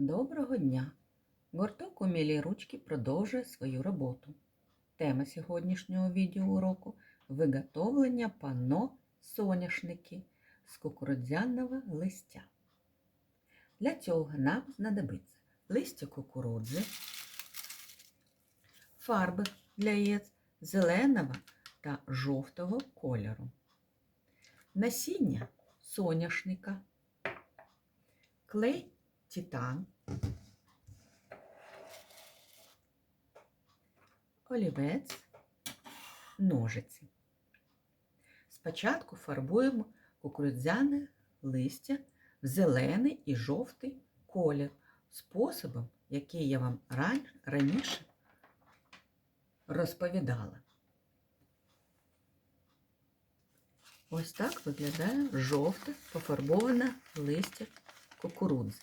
Доброго дня! Гурток «Умілі ручки продовжує свою роботу. Тема сьогоднішнього відеоуроку – виготовлення панно соняшники з кукурудзяного листя. Для цього нам знадобиться листя кукурудзи, фарби для яєць зеленого та жовтого кольору, насіння соняшника, клей титан, олівець, ножиці. Спочатку фарбуємо кукурудзяне листя в зелений і жовтий колір способом, який я вам раніше розповідала. Ось так виглядає жовте пофарбоване листя кукурудзи.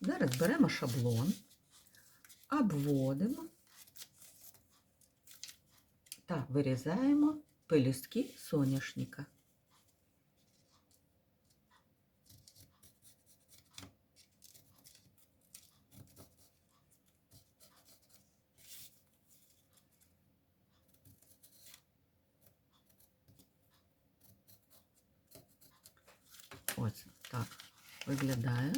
Зараз беремо шаблон, обводимо та вирізаємо пелюстки соняшника. Ось так виглядає.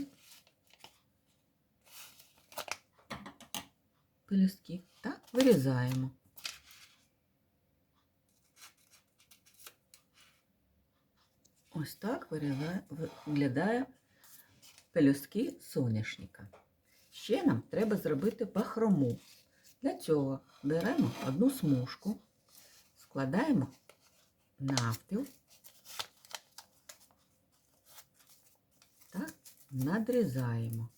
Пелюстки. Так, вирізаємо. Ось так виглядає пелюстки соняшника. Ще нам треба зробити бахрому. Для цього беремо одну смужку, складаємо навпіл та надрізаємо.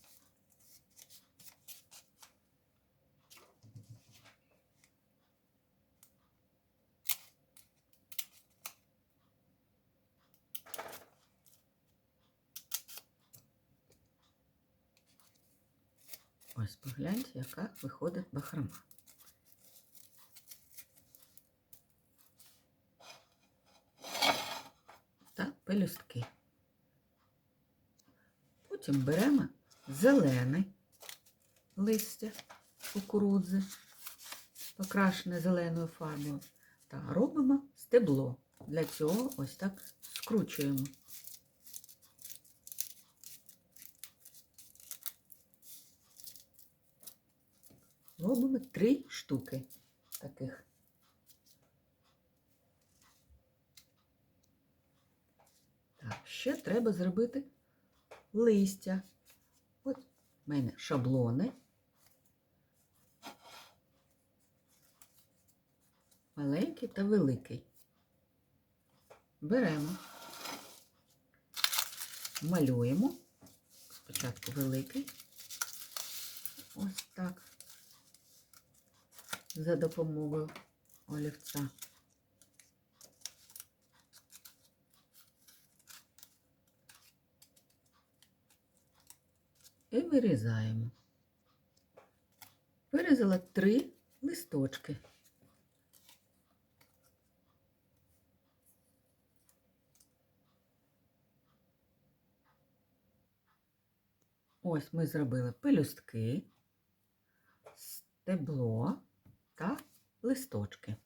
Ось погляньте, яка виходить бахрома. Та пелюстки. Потім беремо зелене листя кукурудзи, покрашене зеленою фарбою, та робимо стебло. Для цього ось так скручуємо. Робимо три штуки таких. Так, ще треба зробити листя. От в мене шаблони. Маленький та великий. Беремо, малюємо. Спочатку великий. Ось так. За допомогою олівця. І вирізаємо. Вирізала три листочки. Ось ми зробили пелюстки, стебло та листочки.